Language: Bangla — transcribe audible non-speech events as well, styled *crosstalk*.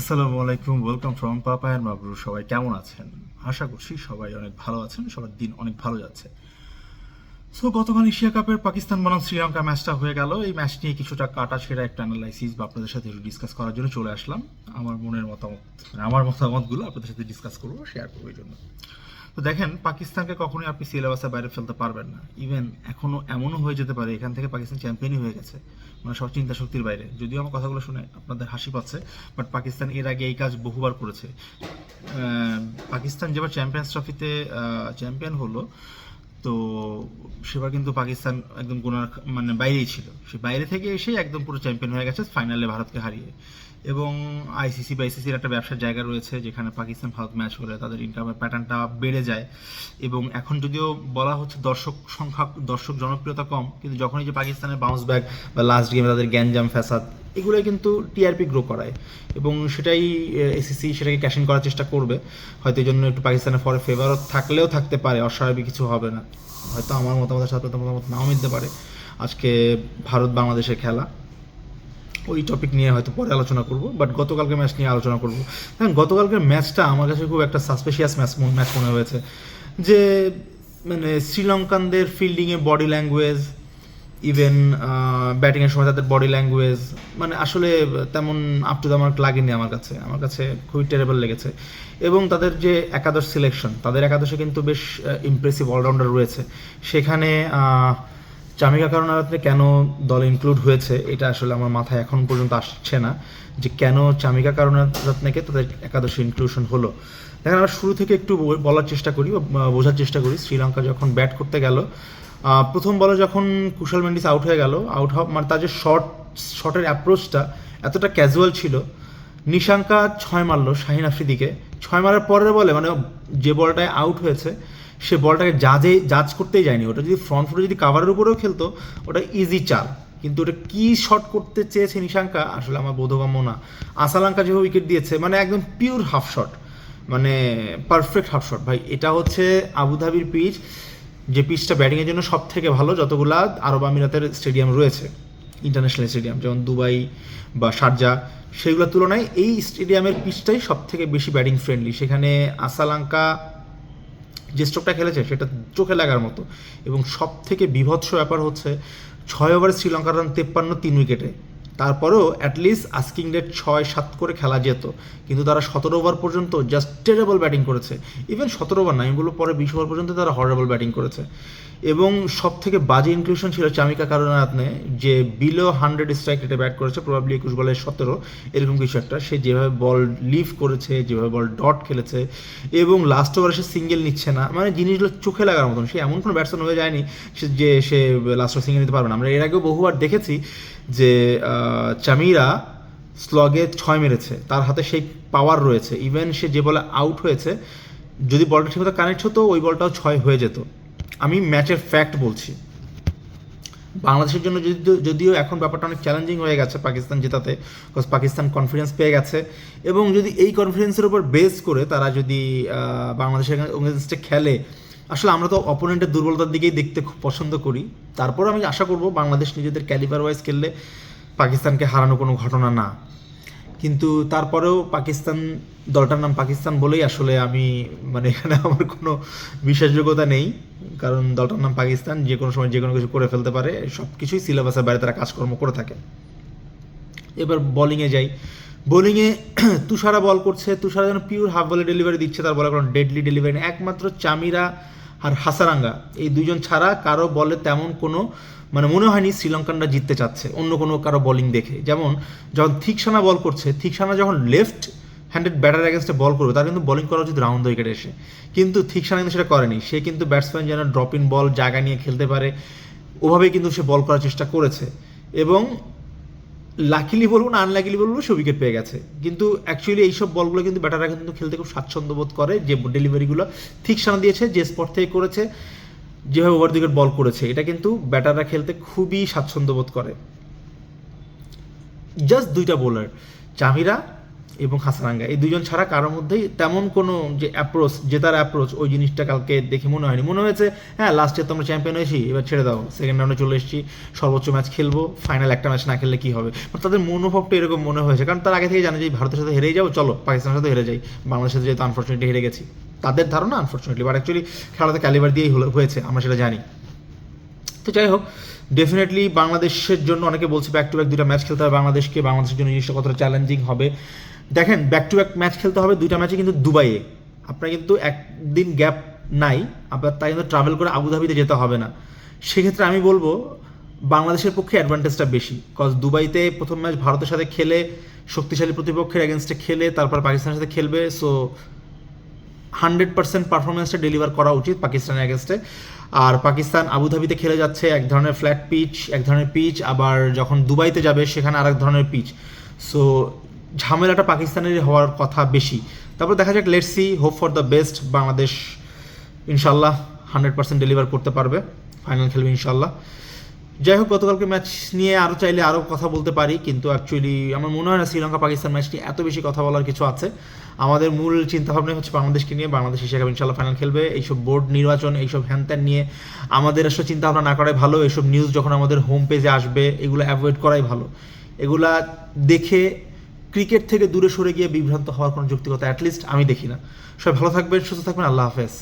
আসসালামু আলাইকুম ওয়েলকাম ফ্রম পাপা অ্যান্ড মাবরু সবাই কেমন আছেন? আশা করছি সবাই অনেক ভালো আছেন, সবার দিন অনেক ভালো যাচ্ছে। সো গতকাল এশিয়া কাপের পাকিস্তান বনাম শ্রীলঙ্কা ম্যাচটা হয়ে গেল। এই ম্যাচ নিয়ে কিছুটা কাটা সেরা একটা অ্যানালাইসিস বা আপনাদের সাথে একটু ডিসকাস করার জন্য চলে আসলাম। আমার মনের মতামত, আমার মতামতগুলো আপনাদের সাথে ডিসকাস করব শেয়ার করব এই জন্য। তো দেখেন, পাকিস্তানকে কখনোই আপনি সিলেবাসের বাইরে ফেলতে পারবেন না। ইভেন এখনও এমনও হয়ে যেতে পারে, এখান থেকে পাকিস্তান চ্যাম্পিয়নই হয়ে গেছে। মানে সব চিন্তা শক্তির বাইরে। যদিও আমার কথাগুলো শুনে আপনাদের হাসি পাচ্ছে বাট পাকিস্তান এর আগে এই কাজ বহুবার করেছে। পাকিস্তান যেবার চ্যাম্পিয়ন্স ট্রফিতে চ্যাম্পিয়ন হলো, তো সেবার কিন্তু পাকিস্তান একদম গোনার মানে বাইরেই ছিল। সে বাইরে থেকে এসে একদম পুরো চ্যাম্পিয়ন হয়ে গেছে ফাইনালে ভারতকে হারিয়ে। এবং আইসিসি বা আইসিসির একটা ব্যবসার জায়গা রয়েছে যেখানে পাকিস্তান ভারত ম্যাচ হলে তাদের ইনকামের প্যাটার্নটা বেড়ে যায়। এবং এখন যদিও বলা হচ্ছে দর্শক সংখ্যা, দর্শক জনপ্রিয়তা কম, কিন্তু যখনই যে পাকিস্তানের বাউন্স ব্যাক বা লাস্ট গেমে তাদের গ্যাঞ্জাম, ফ্যাসাদ, এগুলোই কিন্তু টিআরপি গ্রো করায়। এবং সেটাই এসিসি সেটাকে ক্যাশিং করার চেষ্টা করবে। হয়তো এই জন্য একটু পাকিস্তানের ফরে ফেভারও থাকলেও থাকতে পারে, অস্বাভাবিক কিছু হবে না। হয়তো আমার মতামতের সাথে মতামত নাও মিলতে পারে। আজকে ভারত বাংলাদেশের খেলা। ওই টপিক নিয়ে হয়তো পরে আলোচনা করব বাট গতকালকে ম্যাচ নিয়ে আলোচনা করব। কারণ গতকালকের ম্যাচটা আমার কাছে খুব একটা সাসপেশিয়াস ম্যাচ ম্যাচ মনে হয়েছে। যে মানে শ্রীলঙ্কানদের ফিল্ডিংয়ে বডি ল্যাঙ্গুয়েজ ইভেন ব্যাটিংয়ের সময় তাদের বডি ল্যাঙ্গুয়েজ মানে আসলে তেমন আপ টু দ্য মার্ক লাগেনি আমার কাছে। আমার কাছে খুবই টেরেবল লেগেছে। এবং তাদের যে একাদশ সিলেকশন তাদের একাদশে কিন্তু বেশ ইমপ্রেসিভ অলরাউন্ডার রয়েছে। সেখানে চামিকা কারণারত্নে কেন দলে ইনক্লুড হয়েছে, এটা আসলে আমার মাথায় এখন পর্যন্ত আসছে না, যে কেন চামিকা কারণারত্নেকে তাদের একাদশে ইনক্লুশন হলো। দেখেন, আমরা শুরু থেকে একটু বলার চেষ্টা করি বোঝার চেষ্টা করি, শ্রীলঙ্কা যখন ব্যাট করতে গেল প্রথম বলে যখন কুশল মেন্ডিস আউট হয়ে গেল আউট হওয়া মানে তার যে শর্ট শটের অ্যাপ্রোচটা এতটা ক্যাজুয়াল ছিল, নিশাঙ্কা ছয় মারলো শাহিন আফ্রিদিকে, ছয় মারার পরের বলে মানে যে বলটায় আউট হয়েছে সে বলটাকে জাজে জাজ করতেই যায়নি। ওটা যদি ফ্রন্ট ফুটে যদি কাভারের উপরেও খেলতো, ওটা ইজি চাল। কিন্তু ওটা কি শট করতে চেয়েছে নিশাঙ্কা, আসলে আমার বোধগম্য না। আসালাঙ্কা যেভাবে উইকেট দিয়েছে মানে একদম পিওর হাফ শট মানে পারফেক্ট হাফ শট ভাই, এটা হচ্ছে আবুধাবির পিচ যে পিচটা ব্যাটিংয়ের জন্য সব থেকে ভালো, যতগুলা আরব আমিরাতের স্টেডিয়াম রয়েছে ইন্টারন্যাশনাল স্টেডিয়াম যেমন দুবাই বা শারজা সেগুলোর তুলনায় এই স্টেডিয়ামের পিচটাই সব থেকে বেশি ব্যাটিং ফ্রেন্ডলি সেখানে আসালাঙ্কা যে স্ট্রোকটা খেলেছে সেটা চোখে লাগার মতো। এবং সব থেকে বিভৎস ব্যাপার হচ্ছে, ছয় ওভার শ্রীলঙ্কার রান তেপ্পান্ন, তিন উইকেটে। তারপরেও অ্যাটলিস্ট আস্কিং ডেট ছয় সাত করে খেলা যেত। কিন্তু তারা সতেরো ওভার পর্যন্ত জাস্ট টেরেবল ব্যাটিং করেছে। ইভেন সতেরো ওভার না বলব পরে বিশ ওভার পর্যন্ত তারা হরেবল ব্যাটিং করেছে। এবং সব থেকে বাজে ইনক্লুশন ছিল চামিকা কারণারত্নে যে বিলো হান্ড্রেড স্ট্রাইক রেটে ব্যাট করেছে প্রবাবলি একুশ বলে সতেরো, এরকম কিছু একটা। সে যেভাবে বল লিভ করেছে, যেভাবে বল ডট খেলেছে, এবং লাস্ট ওভারে সে সিঙ্গেল নিচ্ছে না। মানে জিনিসগুলো চোখে লাগার মতন। সে এমন কোনো ব্যাটসম্যান হয়ে যায়নি, সে যে সে লাস্ট ওভার সিঙ্গেল নিতে পারবে না। আমরা এর আগেও বহুবার দেখেছি যে চামিরা স্লগে ছয় মেরেছে। তার হাতে সেই পাওয়ার রয়েছে। ইভেন সে যে বলে আউট হয়েছে, যদি বলটা ঠিকমতো কানেক্ট হতো, ওই বলটাও ছয় হয়ে যেত। আমি ম্যাচের ফ্যাক্ট বলছি। বাংলাদেশের জন্য যদিও যদিও এখন ব্যাপারটা অনেক চ্যালেঞ্জিং হয়ে গেছে পাকিস্তান জেতাতে বিকজ পাকিস্তান কনফিডেন্স পেয়ে গেছে। এবং যদি এই কনফিডেন্সের উপর বেস করে তারা যদি বাংলাদেশের এগেনস্টে খেলে, আসলে আমরা তো অপোনেন্টের দুর্বলতার দিকেই দেখতে খুব পছন্দ করি। তারপর আমি আশা করব বাংলাদেশ নিজেদের ক্যালিবার ওয়াইজ খেললে পাকিস্তানকে হারানো কোনো ঘটনা না। কিন্তু তারপরেও পাকিস্তান, দলটার নাম পাকিস্তান বলেই আসলে আমি মানে এখানে আমার কোনো বিশ্বাসযোগ্যতা নেই। কারণ দলটার নাম পাকিস্তান, যে কোনো সময় যে কোনো কিছু করে ফেলতে পারে সব কিছুই সিলেবাসের বাইরে তারা কাজকর্ম করে থাকে। এবার বোলিংয়ে যাই। বোলিংয়ে *clears throat* তুষারা বল করছে, তুষারা যেন পিওর হাফ বলে ডেলিভারি দিচ্ছে, তার বলে কোনো ডেডলি ডেলিভারি একমাত্র চামিরা আর হাসারাঙ্গা, এই দুজন ছাড়া কারও বলে তেমন কোনো মানে মনে হয়নি শ্রীলঙ্কানরা জিততে চাচ্ছে, অন্য কোনো কারও বোলিং দেখে। যেমন, যখন থিকসানা বল করছে থিকসানা যখন লেফট হ্যান্ডেড ব্যাটার অ্যাগেন্স্টে বল করবে, তার কিন্তু বলিং করা উচিত রাউন্ড উইকেটে এসে। কিন্তু থিকসানা কিন্তু সেটা করেনি। সে কিন্তু ব্যাটসম্যান যেন ড্রপ ইন বল জায়গা নিয়ে খেলতে পারে ওভাবেই কিন্তু সে বল করার চেষ্টা করেছে। এবং লাকিলি বলুন আনলাকিলি বলুন, সে উইকেট পেয়ে গেছে। কিন্তু অ্যাকচুয়ালি এইসব বলগুলো কিন্তু ব্যাটাররা কিন্তু খেলতে খুব স্বাচ্ছন্দ্য বোধ করে, যে ডেলিভারিগুলো ঠিক সামনে দিয়েছে, যে স্পট থেকে করেছে, যেভাবে ওভার দিকের বল করেছে, এটা কিন্তু ব্যাটাররা খেলতে খুবই স্বাচ্ছন্দ্য বোধ করে। জাস্ট দুইটা বোলার চামিরা এবং হাসানাঙ্গা। এই দুজন ছাড়া কারোর মধ্যেই তেমন কোনো যে অ্যাপ্রোচ জেতার অ্যাপ্রোচ ওই জিনিসটা কালকে দেখে মনে হয়নি। মনে হয়েছে হ্যাঁ লাস্ট ইয়ার তো আমরা চ্যাম্পিয়ন হয়েছি, এবার ছেড়ে দাও সেকেন্ড রাউন্ডে চলে এসেছি, সর্বোচ্চ ম্যাচ খেলব ফাইনাল একটা ম্যাচ না খেললে কি হবে? But তাদের মনোভাবটা এরকম মনে হয়েছে, কারণ তার আগে থেকে জানে যে ভারতের সাথে হেরেই যাব, চলো, পাকিস্তানের সাথে হেরে যাই। বাংলাদেশের সাথে যেহেতু আনফর্চুনেটলি হেরে গেছি। তাদের ধারণা আনফর্চুনেটলি বাট অ্যাকচুয়ালি খেলাতে ক্যালিবার দিয়েই হলো, হয়েছে, আমরা সেটা জানি। তো যাই হোক ডেফিনেটলি বাংলাদেশের জন্য অনেকে বলছে ব্যাক টু ব্যাক দুটা ম্যাচ খেলতে হবে, বাংলাদেশকে, বাংলাদেশের জন্য জিনিসটা কতটা চ্যালেঞ্জিং হবে। দেখেন ব্যাক টু ব্যাক ম্যাচ খেলতে হবে, দুইটা ম্যাচে কিন্তু দুবাইয়ে। আপনার কিন্তু একদিন গ্যাপ নাই, আপনার তাই কিন্তু ট্রাভেল করে আবুধাবিতে যেতে হবে না। সেক্ষেত্রে আমি বলব, বাংলাদেশের পক্ষে অ্যাডভান্টেজটা বেশি কজ দুবাইতে প্রথম ম্যাচ ভারতের সাথে খেলে, শক্তিশালী প্রতিপক্ষের এগেনস্টে খেলে, তারপর পাকিস্তানের সাথে খেলবে সো হান্ড্রেড পার্সেন্ট পারফরমেন্সটা ডেলিভার করা উচিত পাকিস্তানের অ্যাগেনস্টে আর পাকিস্তান আবুধাবিতে খেলে যাচ্ছে, এক ধরনের ফ্ল্যাট পিচ এক ধরনের পিচ আবার যখন দুবাইতে যাবে, সেখানে আরেক ধরনের পিচ সো ঝামেলাটা পাকিস্তানের হওয়ার কথা বেশি। তারপর দেখা যাক let's see hope for the best Bangladesh ইনশাল্লাহ হান্ড্রেড পার্সেন্ট ডেলিভার করতে পারবে ফাইনাল খেলবে ইনশাল্লাহ যাই হোক, গতকালকে ম্যাচ নিয়ে আরও চাইলে আরও কথা বলতে পারি, কিন্তু অ্যাকচুয়ালি আমার মনে হয় না শ্রীলঙ্কা পাকিস্তান ম্যাচ নিয়ে এত বেশি কথা বলার কিছু আছে। আমাদের মূল চিন্তাভাবনা হচ্ছে বাংলাদেশকে নিয়ে, বাংলাদেশ এশিয়া কাপ ইনশাল্লাহ ফাইনাল খেলবে। এইসব বোর্ড নির্বাচন, এইসব হ্যানত্যান নিয়ে আমাদের আসলে চিন্তাভাবনা না করাই ভালো। এইসব নিউজ যখন আমাদের হোম পেজে আসবে, এগুলো অ্যাভয়েড করাই ভালো। এগুলা দেখে ক্রিকেট থেকে দূরে সরে গিয়ে বিভ্রান্ত হওয়ার কোনো যৌক্তিকতা অ্যাটলিস্ট আমি দেখি না। সবাই ভালো থাকবেন, সুস্থ থাকবেন, আল্লাহ হাফেজ।